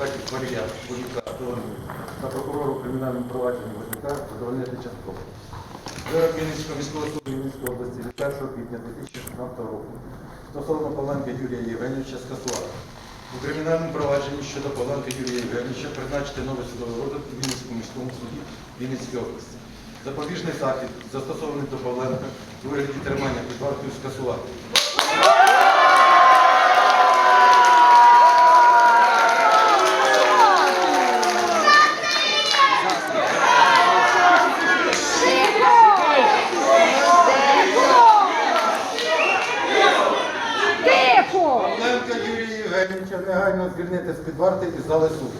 Парія, Будюка, Соломію та прокурору кримінальному провадженні Вознюка задовольнити частково. Вирок Вінницького міського суду Вінницької області від 1 квітня 2016 року стосовно Павленка Юрія Євгеновича скасувати. У кримінальному провадженні щодо Павленка Юрія Євгеновича призначити новий судовий розгляд у Вінницькому міському суді Вінницької області. Запобіжний захід, застосований до Павленка у вигляді тримання під вартою скасувати. Тихо! Павленка Юрія Євгеновича негайно звільнити з-під варти і зали суду.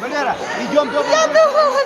Валера, идем до я думала,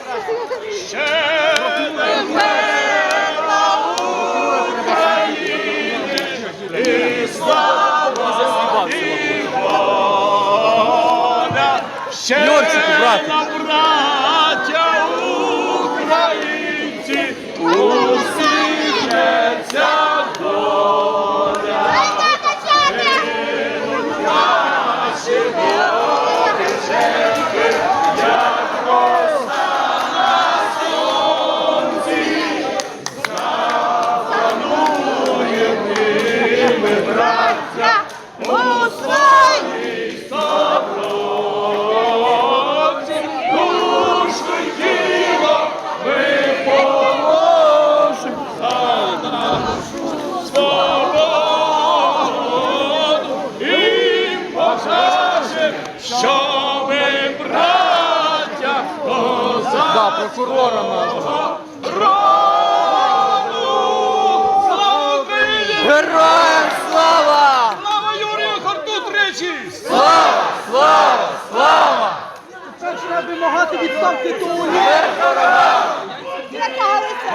прокурора надо. роду. Слава Україні! Героям слава! Слава Юрію Харту тричі! Слава! Слава! Слава! Тепер треба вимагати відставки того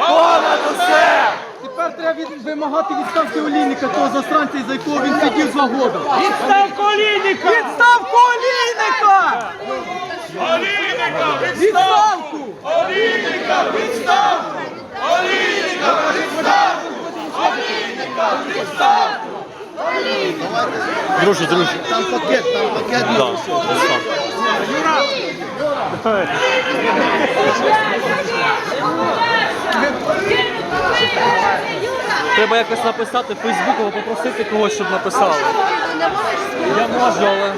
Понад усе! Тепер треба вимагати відставки олійника, того засранця, за якого він сидів два года. Відставку Олійника! Відставку олійника! Олійника! Відставку! Олійника! Відставку! Олійника! Відставку! Олійника! Відставку! Друже, друже. Там пакет, там пакет. Да, Треба якось написати в Фейсбуку, попросити когось, щоб написали. Я можу, але